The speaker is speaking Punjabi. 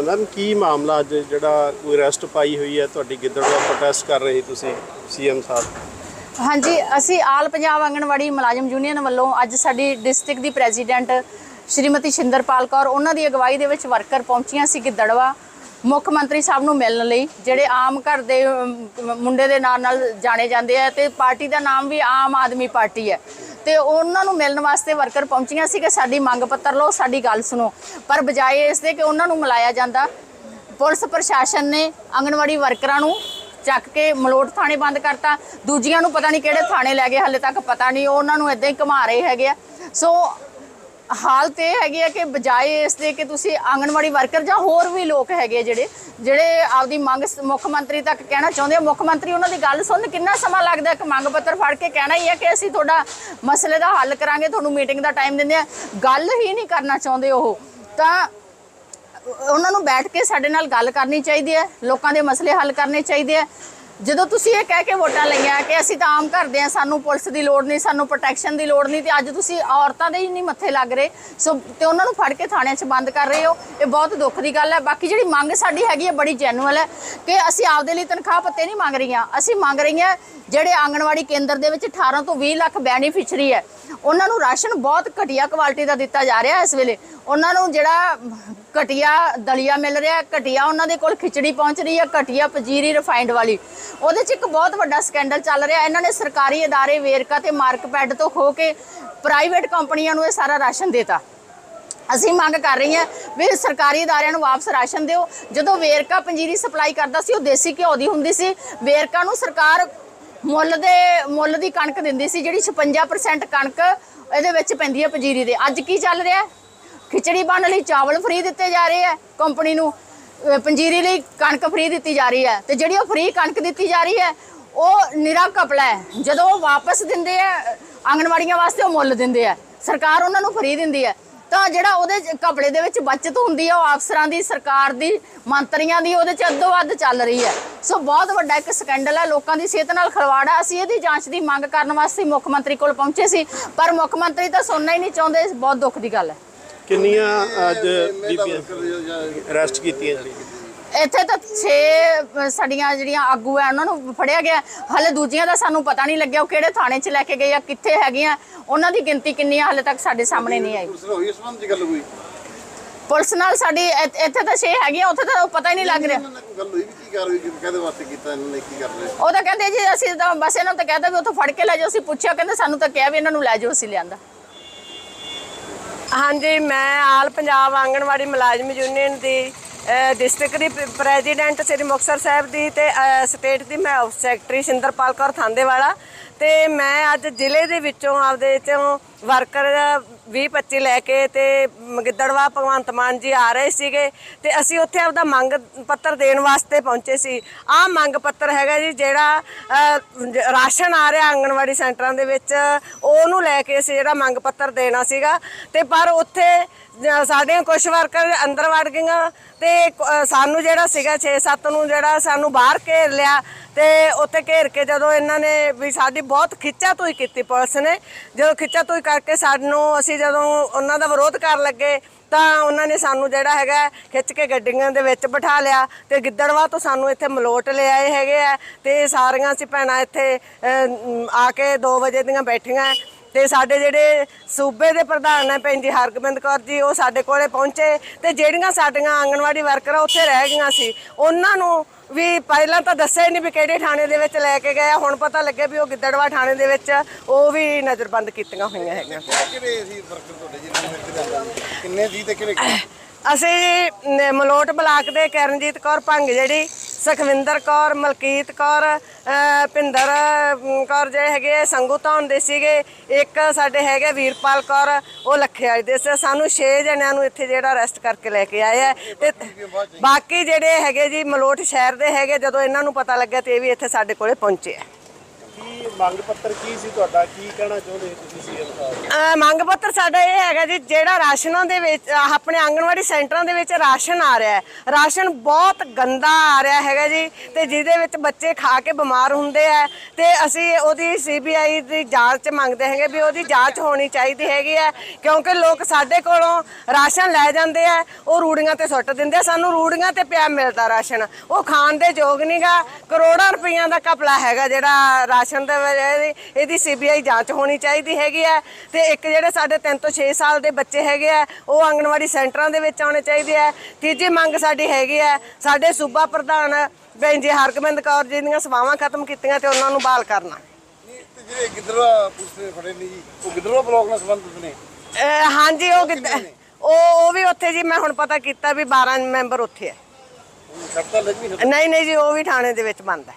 ਮੈਮ, ਕੀ ਮਾਮਲਾ ਅੱਜ ਜਿਹੜਾ ਕੋਈ ਅਰੈਸਟ ਪਾਈ ਹੋਈ ਹੈ? ਤੁਹਾਡੀ ਗਿੱਦੜਵਾ ਪ੍ਰੋਟੈਸਟ ਕਰ ਰਹੇ ਤੁਸੀਂ ਸੀਐਮ ਸਾਹਿਬ। ਹਾਂਜੀ, ਅਸੀਂ ਆਲ ਪੰਜਾਬ ਆਂਗਣਵਾੜੀ ਮੁਲਾਜ਼ਮ ਯੂਨੀਅਨ ਵੱਲੋਂ ਅੱਜ ਸਾਡੀ ਡਿਸਟ੍ਰਿਕਟ ਦੀ ਪ੍ਰੈਜ਼ੀਡੈਂਟ ਸ਼੍ਰੀਮਤੀ ਸ਼ਿੰਦਰਪਾਲ ਕੌਰ, ਉਹਨਾਂ ਦੀ ਅਗਵਾਈ ਦੇ ਵਿੱਚ ਵਰਕਰ ਪਹੁੰਚੀਆਂ ਸੀ ਗਿੱਦੜਵਾ ਮੁੱਖ ਮੰਤਰੀ ਸਾਹਿਬ ਨੂੰ ਮਿਲਣ ਲਈ, ਜਿਹੜੇ ਆਮ ਘਰ ਦੇ ਮੁੰਡੇ ਦੇ ਨਾਂ ਨਾਲ ਜਾਣੇ ਜਾਂਦੇ ਆ ਤੇ ਪਾਰਟੀ ਦਾ ਨਾਮ ਵੀ ਆਮ ਆਦਮੀ ਪਾਰਟੀ ਹੈ। ਤੇ ਉਹਨਾਂ ਨੂੰ ਮਿਲਣ ਵਾਸਤੇ ਵਰਕਰ ਪਹੁੰਚੀਆਂ ਸੀ ਕਿ ਸਾਡੀ ਮੰਗ ਪੱਤਰ ਲਓ, ਸਾਡੀ ਗੱਲ ਸੁਣੋ। ਪਰ ਬਜਾਏ ਇਸ ਦੇ ਕਿ ਉਹਨਾਂ ਨੂੰ ਮਿਲਾਇਆ ਜਾਂਦਾ, ਪੁਲਿਸ ਪ੍ਰਸ਼ਾਸਨ ਨੇ ਆਂਗਣਵਾੜੀ ਵਰਕਰਾਂ ਨੂੰ ਚੱਕ ਕੇ ਮਲੋਟ ਥਾਣੇ ਬੰਦ ਕਰਤਾ। ਦੂਜੀਆਂ ਨੂੰ ਪਤਾ ਨਹੀਂ ਕਿਹੜੇ ਥਾਣੇ ਲੈ ਗਏ, ਹਲੇ ਤੱਕ ਪਤਾ ਨਹੀਂ, ਉਹਨਾਂ ਨੂੰ ਇਦਾਂ ਹੀ ਘੁਮਾ ਰਹੇ ਹੈਗੇ ਆ। ਸੋ ਹਾਲਤ ਇਹ ਹੈਗੀ ਹੈ ਕਿ ਬਜਾਏ ਇਸ ਦੇ ਕਿ ਤੁਸੀਂ ਆਂਗਣਵਾੜੀ ਵਰਕਰ ਜਾਂ ਹੋਰ ਵੀ ਲੋਕ ਹੈਗੇ ਆ ਜਿਹੜੇ ਜਿਹੜੇ ਆਪਦੀ ਮੰਗ ਮੁੱਖ ਮੰਤਰੀ ਤੱਕ ਕਹਿਣਾ ਚਾਹੁੰਦੇ ਆ। ਮੁੱਖ ਮੰਤਰੀ ਉਹਨਾਂ ਦੀ ਗੱਲ ਸੁਣ ਕਿੰਨਾ ਸਮਾਂ ਲੱਗਦਾ ਇੱਕ ਮੰਗ ਪੱਤਰ ਫੜ ਕੇ ਕਹਿਣਾ ਹੀ ਹੈ ਕਿ ਅਸੀਂ ਤੁਹਾਡਾ ਮਸਲੇ ਦਾ ਹੱਲ ਕਰਾਂਗੇ, ਤੁਹਾਨੂੰ ਮੀਟਿੰਗ ਦਾ ਟਾਈਮ ਦਿੰਦੇ ਆ। ਗੱਲ ਹੀ ਨਹੀਂ ਕਰਨਾ ਚਾਹੁੰਦੇ ਉਹ। ਤਾਂ ਉਹਨਾਂ ਨੂੰ ਬੈਠ ਕੇ ਸਾਡੇ ਨਾਲ ਗੱਲ ਕਰਨੀ ਚਾਹੀਦੀ ਹੈ। ਲੋਕਾਂ ਦੇ ਮਸਲੇ ਹੱਲ ਕਰਨੇ ਚਾਹੀਦੇ ਆ। ਜਦੋਂ ਤੁਸੀਂ ਇਹ ਕਹਿ ਕੇ ਵੋਟਾਂ ਲਈਆਂ ਕਿ ਅਸੀਂ ਤਾਂ ਆਮ ਕਰਦੇ ਆ ਸਾਨੂੰ ਪੁਲਿਸ ਦੀ ਲੋੜ ਨਹੀਂ, ਸਾਨੂੰ ਪ੍ਰੋਟੈਕਸ਼ਨ ਦੀ ਲੋੜ ਨਹੀਂ, ਤੇ ਅੱਜ ਤੁਸੀਂ ਔਰਤਾਂ ਦੇ ਹੀ ਨਹੀਂ ਮੱਥੇ ਲੱਗ ਰਹੇ। ਸੋ ਤੇ ਉਹਨਾਂ ਨੂੰ ਫੜ ਕੇ ਥਾਣਿਆਂ 'ਚ ਬੰਦ ਕਰ ਰਹੇ ਹੋ। ਇਹ ਬਹੁਤ ਦੁੱਖ ਦੀ ਗੱਲ ਹੈ। ਬਾਕੀ ਜਿਹੜੀ ਮੰਗ ਸਾਡੀ ਹੈਗੀ ਹੈ, ਬੜੀ ਜੈਨੂਅਲ ਹੈ ਕਿ ਅਸੀਂ ਆਪਦੇ ਲਈ ਤਨਖਾਹ ਪੱਤੇ ਨਹੀਂ ਮੰਗ ਰਹੀਆਂ। ਅਸੀਂ ਮੰਗ ਰਹੀਆਂ ਜਿਹੜੇ ਆਂਗਣਵਾੜੀ ਕੇਂਦਰ ਦੇ ਵਿੱਚ 18 ਤੋਂ 20 ਲੱਖ ਬੈਨੀਫਿਸ਼ਰੀ ਹੈ। ਉਹਨਾਂ ਨੂੰ ਰਾਸ਼ਨ ਬਹੁਤ ਘਟੀਆ ਕੁਆਲਿਟੀ ਦਾ ਦਿੱਤਾ ਜਾ ਰਿਹਾ ਇਸ ਵੇਲੇ। ਉਹਨਾਂ ਨੂੰ ਜਿਹੜਾ ਘਟੀਆ ਦਲੀਆ ਮਿਲ ਰਿਹਾ, ਘਟੀਆ ਉਹਨਾਂ ਦੇ ਕੋਲ ਖਿਚੜੀ ਪਹੁੰਚ ਰਹੀ ਹੈ, ਘਟੀਆ ਪਜੀਰੀ ਰਿਫਾਈਂਡ ਵਾਲੀ। ਉਹਦੇ 'ਚ ਇੱਕ ਬਹੁਤ ਵੱਡਾ ਸਕੈਂਡਲ ਚੱਲ ਰਿਹਾ ਇਹਨਾਂ ਨੇ ਸਰਕਾਰੀ ادارے ਵੇਰਕਾ ਤੇ ਮਾਰਕਪੈਡ ਤੋਂ ਖੋ ਕੇ ਪ੍ਰਾਈਵੇਟ ਕੰਪਨੀਆਂ ਨੂੰ ਇਹ ਸਾਰਾ ਰਾਸ਼ਨ ਦੇਤਾ ਅਸੀਂ ਮੰਗ ਕਰ ਰਹੀ ਹਾਂ ਵੀ ਸਰਕਾਰੀ ਅਦਾਰਿਆਂ ਨੂੰ ਵਾਪਸ ਰਾਸ਼ਨ ਦਿਓ ਜਦੋਂ ਵੇਰਕਾ ਪੰਜੀਰੀ ਸਪਲਾਈ ਕਰਦਾ ਸੀ ਉਹ ਦੇਸੀ ਘਿਓ ਦੀ ਹੁੰਦੀ ਸੀ ਵੇਰਕਾ ਨੂੰ ਸਰਕਾਰ ਮੁੱਲ ਦੇ ਮੁੱਲ ਦੀ ਕਣਕ ਦਿੰਦੀ ਸੀ ਜਿਹੜੀ 56% ਕਣਕ ਇਹਦੇ ਵਿੱਚ ਪੈਂਦੀ ਹੈ ਪੰਜੀਰੀ ਦੇ ਅੱਜ ਕੀ ਚੱਲ ਰਿਹਾ ਹੈ? ਖਿਚੜੀ ਬਣਨ ਲਈ ਚਾਵਲ ਫ੍ਰੀ ਦਿੱਤੇ ਜਾ ਰਹੇ ਹੈ ਕੰਪਨੀ ਨੂੰ ਅਹ ਪੰਜੀਰੀ ਲਈ ਕਣਕ ਫ੍ਰੀ ਦਿੱਤੀ ਜਾ ਰਹੀ ਹੈ ਤੇ ਜਿਹੜੀ ਉਹ ਫ੍ਰੀ ਕਣਕ ਦਿੱਤੀ ਜਾ ਰਹੀ ਹੈ, ਉਹ ਨਿਰਾ ਕਪੜਾ ਹੈ। ਜਦੋਂ ਉਹ ਵਾਪਸ ਦਿੰਦੇ ਆ ਆਂਗਣਵਾੜੀਆਂ ਵਾਸਤੇ ਉਹ ਮੁੱਲ ਦਿੰਦੇ ਆ ਸਰਕਾਰ ਉਹਨਾਂ ਨੂੰ ਫ੍ਰੀ ਦਿੰਦੀ ਹੈ। ਤਾਂ ਜਿਹੜਾ ਉਹਦੇ ਚ- ਕਪੜੇ ਦੇ ਵਿੱਚ ਬਚਤ ਹੁੰਦੀ ਹੈ, ਉਹ ਅਫਸਰਾਂ ਦੀ, ਸਰਕਾਰ ਦੀ, ਮੰਤਰੀਆਂ ਦੀ, ਉਹਦੇ ਚ ਅੱਧੋ ਵੱਧ ਚੱਲ ਰਹੀ ਹੈ। ਸੋ ਬਹੁਤ ਵੱਡਾ ਇੱਕ ਸਕੈਂਡਲ ਹੈ, ਲੋਕਾਂ ਦੀ ਸਿਹਤ ਨਾਲ ਖਿਲਵਾੜ ਹੈ। ਅਸੀਂ ਇਹਦੀ ਜਾਂਚ ਦੀ ਮੰਗ ਕਰਨ ਵਾਸਤੇ ਮੁੱਖ ਮੰਤਰੀ ਕੋਲ ਪਹੁੰਚੇ ਸੀ, ਪਰ ਮੁੱਖ ਮੰਤਰੀ ਤਾਂ ਸੁਣਨਾ ਹੀ ਨਹੀਂ ਚਾਹੁੰਦੇ, ਬਹੁਤ ਦੁੱਖ ਦੀ ਗੱਲ ਹੈ। ਕਿੰਨੀਆਂ ਅੱਜ ਬੀਬੀਆਂ ਅਰੈਸਟ ਕੀਤੀਆਂ ਇੱਥੇ ਤਾਂ 6 ਸਾਡੀਆਂ ਜਿਹੜੀਆਂ ਆਗੂ ਆ ਉਹਨਾਂ ਨੂੰ ਫੜਿਆ ਗਿਆ। ਹਲੇ ਦੂਜੀਆਂ ਦਾ ਸਾਨੂੰ ਪਤਾ ਨਹੀਂ ਲੱਗਿਆ ਉਹ ਕਿਹੜੇ ਥਾਣੇ 'ਚ ਲੈ ਕੇ ਗਏ ਆ ਕਿੱਥੇ ਹੈਗੀਆਂ। ਉਹਨਾਂ ਦੀ ਗਿਣਤੀ ਕਿੰਨੀ ਆ ਹਲੇ ਤੱਕ ਸਾਡੇ ਸਾਹਮਣੇ ਨਹੀਂ ਆਈ। ਪੁਲਿਸ ਨਾਲ ਸਾਡੀ ਇੱਥ- ਤਾਂ 6 ਹੈਗੀਆਂ ਉੱਥੇ ਤਾਂ ਪਤਾ ਹੀ ਨਹੀਂ ਲੱਗ ਰਿਹਾ। ਇਹਨਾਂ ਨਾਲ ਕੋਈ ਗੱਲ ਹੋਈ ਵੀ ਕੀ ਕਾਰਵਾਈ ਕੀਤੀ ਕਾਹਦੇ ਵਾਸਤੇ ਕੀਤਾ ਇਹਨਾਂ ਨੇ ਕੀ ਕਰ ਰਹੇ? ਉਹ ਤਾਂ ਕਹਿੰਦੇ ਜੀ ਅਸੀਂ ਤਾਂ ਬਸ ਇਹਨਾਂ ਨੂੰ ਤਾਂ ਕਹਿਤਾ ਵੀ ਉੱਥੋਂ ਫੜ ਕੇ ਲੈ ਜਾਓ ਅਸੀਂ ਪੁੱਛਿਆ ਕਹਿੰਦੇ ਸਾਨੂੰ ਤਾਂ ਕਿਹਾ ਵੀ ਇਹਨਾਂ ਨੂੰ ਲੈ ਜਾਓ ਅਸੀਂ ਲਿਆਂਦਾ। ਹਾਂਜੀ, ਮੈਂ ਆਲ ਪੰਜਾਬ ਆਂਗਣਵਾੜੀ ਮੁਲਾਜ਼ਮ ਯੂਨੀਅਨ ਦੀ ਡਿਸਟ੍ਰਿਕਟ ਦੀ ਪ- ਪ੍ਰੈਜ਼ੀਡੈਂਟ ਸ੍ਰੀ ਮੁਕਤਸਰ ਸਾਹਿਬ ਦੀ ਤੇ ਸਟੇਟ ਦੀ ਮੈਂ ਹਾਊਸ ਸੈਕਟਰੀ ਸਿੰਦਰਪਾਲ ਕੌਰ ਥਾਂਦੇਵਾਲਾ। ਤੇ ਮੈਂ ਅੱਜ ਜ਼ਿਲ੍ਹੇ ਦੇ ਵਿੱਚੋਂ, ਆਪਦੇ ਚੋਂ ਵਰਕਰ 20 25 ਲੈ ਕੇ ਤੇ ਗਿੱਦੜਵਾ ਭਗਵੰਤ ਮਾਨ ਜੀ ਆ ਰਹੇ ਸੀਗੇ ਤੇ ਅਸੀਂ ਉੱਥੇ ਆਪਦਾ ਮੰਗ ਪੱਤਰ ਦੇਣ ਵਾਸਤੇ ਪਹੁੰਚੇ ਸੀ। ਆਹ ਮੰਗ ਪੱਤਰ ਹੈਗਾ ਜੀ ਜਿਹੜਾ ਰਾਸ਼ਨ ਆ ਰਿਹਾ ਆਂਗਣਵਾੜੀ ਸੈਂਟਰਾਂ ਦੇ ਵਿੱਚ, ਉਹਨੂੰ ਲੈ ਕੇ ਅਸੀਂ ਜਿਹੜਾ ਮੰਗ ਪੱਤਰ ਦੇਣਾ ਸੀਗਾ। ਤੇ ਪਰ ਉੱਥੇ ਜ- ਸਾਡੀਆਂ ਕੁਝ ਵਰਕਰ ਅੰਦਰ ਵੜ ਗਈਆਂ ਤੇ ਸਾਨੂੰ ਜਿਹੜਾ ਸੀਗਾ 6-7 ਨੂੰ ਜਿਹੜਾ ਸਾਨੂੰ ਬਾਹਰ ਘੇਰ ਲਿਆ ਤੇ ਉੱਥੇ ਘੇਰ ਕੇ ਜਦੋਂ ਇਹਨਾਂ ਨੇ ਵੀ ਸਾਡੀ ਬਹੁਤ ਖਿੱਚਾ ਤੋਈ ਕੀਤੀ ਪੁਲਿਸ ਨੇ, ਜਦੋਂ ਖਿੱਚਾ ਤੋਈ ਕਰਕੇ ਸਾਨੂੰ ਅਸੀਂ ਜਦੋਂ ਉਹਨਾਂ ਦਾ ਵਿਰੋਧ ਕਰਨ ਲੱਗੇ, ਤਾਂ ਉਹਨਾਂ ਨੇ ਸਾਨੂੰ ਜਿਹੜਾ ਹੈਗਾ ਖਿੱਚ ਕੇ ਗੱਡੀਆਂ ਦੇ ਵਿੱਚ ਬਿਠਾ ਲਿਆ ਤੇ ਗਿੱਦੜਵਾ ਤੋਂ ਸਾਨੂੰ ਇੱਥੇ ਮਲੋਟ ਲੈ ਆਏ ਹੈਗੇ ਆ ਤੇ ਸਾਰੀਆਂ ਅਸੀਂ ਭੈਣਾਂ ਇੱਥੇ ਆ ਕੇ 2 ਵਜੇ ਦੀਆਂ ਬੈਠੀਆਂ। ਤੇ ਸਾਡੇ ਜਿਹੜੇ ਸੂਬੇ ਦੇ ਪ੍ਰਧਾਨ ਹੈ ਭੈਣ ਜੀ ਹਰਗੋਬਿੰਦ ਕੌਰ ਜੀ, ਉਹ ਸਾਡੇ ਕੋਲੇ ਪਹੁੰਚੇ ਤੇ ਜਿਹੜੀਆਂ ਸਾਡੀਆਂ ਆਂਗਣਵਾੜੀ ਵਰਕਰ ਉੱਥੇ ਰਹਿ ਗਈਆਂ ਸੀ, ਉਹਨਾਂ ਨੂੰ ਵੀ ਪਹਿਲਾਂ ਤਾਂ ਦੱਸਿਆ ਹੀ ਨਹੀਂ ਵੀ ਕਿਹੜੇ ਥਾਣੇ ਦੇ ਵਿੱਚ ਲੈ ਕੇ ਗਏ ਆ ਹੁਣ ਪਤਾ ਲੱਗਿਆ ਵੀ ਉਹ ਗਿੱਦੜਵਾ ਥਾਣੇ ਦੇ ਵਿੱਚ ਉਹ ਵੀ ਨਜ਼ਰਬੰਦ ਕੀਤੀਆਂ ਹੋਈਆਂ ਹੈਗੀਆਂ ਕਿਹੜੇ ਸੀ ਵਰਕਰ ਤੁਹਾਡੇ ਜਿਹਨਾਂ ਨੇ? ਕਿੰਨੇ ਸੀ ਤੇ ਕਿਹੜੇ ਅਸੀਂ ਮਲੋਟ ਬਲਾਕ ਦੇ ਕਰਨਜੀਤ ਕੌਰ ਭੰਗ ਜਿਹੜੀ ਸੁਖਵਿੰਦਰ ਕੌਰ ਮਲਕੀਤ ਕੌਰ ਅਹ, ਭਿੰਦਰ ਕੌਰ ਜਿਹੜੇ ਹੈਗੇ ਸੰਗੂ ਧੌਣ ਦੇ ਸੀਗੇ। ਇੱਕ ਸਾਡੇ ਹੈਗੇ ਵੀਰਪਾਲ ਕੌਰ ਉਹ ਲੱਖੇ ਵਾਲੇ ਦੇ ਸੀ। ਸਾਨੂੰ 6 ਜਣਿਆਂ ਨੂੰ ਇੱਥੇ ਜਿਹੜਾ ਅਰੈਸਟ ਕਰਕੇ ਲੈ ਕੇ ਆਏ ਆ। ਤੇ ਬਾਕੀ ਜਿਹੜੇ ਹੈਗੇ ਜੀ ਮਲੋਟ ਸ਼ਹਿਰ ਦੇ ਹੈਗੇ ਜਦੋਂ ਇਹਨਾਂ ਨੂੰ ਪਤਾ ਲੱਗਿਆ ਤੇ ਇਹ ਵੀ ਇੱਥੇ ਸਾਡੇ ਕੋਲੇ ਪਹੁੰਚੇ ਆ। ਮੰਗ ਪੱਤਰ ਕੀ ਸੀ ਤੁਹਾਡਾ? ਕੀ ਕਹਿਣਾ ਚਾਹੁੰਦੇ ਤੁਸੀਂ ਸੀਐਮ ਸਾਹਿਬ ਅਹ ਮੰਗ ਪੱਤਰ ਸਾਡਾ ਇਹ ਹੈਗਾ ਜੀ, ਜਿਹੜਾ ਰਾਸ਼ਨਾਂ ਦੇ ਵਿੱਚ ਆਹ ਆਪਣੇ ਆਂਗਣਵਾੜੀ ਸੈਂਟਰਾਂ ਦੇ ਵਿੱਚ ਰਾਸ਼ਨ ਆ ਰਿਹਾ ਹੈ। ਰਾਸ਼ਨ ਬਹੁਤ ਗੰਦਾ ਆ ਰਿਹਾ ਹੈਗਾ ਜੀ ਤੇ ਜਿਹਦੇ ਵਿੱਚ ਬੱਚੇ ਖਾ ਕੇ ਬਿਮਾਰ ਹੁੰਦੇ ਆ ਤੇ ਅਸੀਂ ਉਹਦੀ ਸੀਬੀਆਈ ਦੀ ਜਾਂਚ ਮੰਗਦੇ ਹੈਗੇ ਵੀ ਉਹਦੀ ਜਾਂਚ ਹੋਣੀ ਚਾਹੀਦੀ ਹੈਗੀ ਹੈ, ਕਿਉਂਕਿ ਲੋਕ ਸਾਡੇ ਕੋਲੋਂ ਰਾਸ਼ਨ ਲੈ ਜਾਂਦੇ ਆ, ਉਹ ਰੂੜੀਆਂ ਤੇ ਸੁੱਟ ਦਿੰਦੇ ਆ, ਸਾਨੂੰ ਰੂੜੀਆਂ ਤੇ ਪਿਆ ਮਿਲਦਾ ਰਾਸ਼ਨ। ਉਹ ਖਾਣ ਦੇ ਯੋਗ ਨਹੀਂਗਾ ਕਰੋੜਾਂ ਰੁਪਈਆਂ ਦਾ ਕਪਲਾ ਹੈਗਾ ਜਿਹੜਾ ਰਾਸ਼ਨ ਦੇ ਵਿੱਚ ਇਹਦੀ- ਇਹਦੀ ਸੀਬੀਆਈ ਜਾਂਚ ਹੋਣੀ ਚਾਹੀਦੀ ਹੈਗੀ ਹੈ। ਤੇ ਇੱਕ ਜਿਹੜੇ ਸਾਡੇ 3 ਤੋਂ 6 ਸਾਲ ਦੇ ਬੱਚੇ ਹੈਗੇ ਆ ਉਹ ਆਂਗਣਵਾੜੀ ਸੈਂਟਰਾਂ ਦੇ ਵਿੱਚ ਆਉਣੇ ਚਾਹੀਦੇ ਆ। ਤੀਜੀ ਮੰਗ ਸਾਡੀ ਹੈਗੀ ਹੈ ਸਾਡੇ ਸੂਬਾ ਪ੍ਰਧਾਨ ਭੈਣ ਜੀ ਹਰਗੋਬਿੰਦ ਕੌਰ ਜੀ ਦੀਆਂ ਸੇਵਾਵਾਂ ਖਤਮ ਕੀਤੀਆਂ ਤੇ ਉਹਨਾਂ ਨੂੰ ਬਹਾਲ ਕਰਨਾ। ਨਹੀਂ, ਤੇ ਜਿਹੜੇ ਗਿੱਦੜਵਾ ਪੁਲਿਸ ਨੇ ਫੜੇ ਨੇ ਜੀ ਉਹ ਗਿੱਦੜਵਾ ਬਲਾਕ ਨਾਲ ਸੰਬੰਧਿਤ ਨੇ? ਅਹ ਹਾਂਜੀ ਉਹ ਕਿੱਦਾਂ ਉਹ ਉਹ ਵੀ ਉੱਥੇ ਜੀ ਮੈਂ ਹੁਣ ਪਤਾ ਕੀਤਾ ਵੀ 12 ਮੈਂਬਰ ਉੱਥੇ ਹੈ ਲੱਗੀ ਨਹੀਂ ਨਹੀਂ ਜੀ ਉਹ ਵੀ ਥਾਣੇ ਦੇ ਵਿੱਚ ਬੰਦ ਹੈ।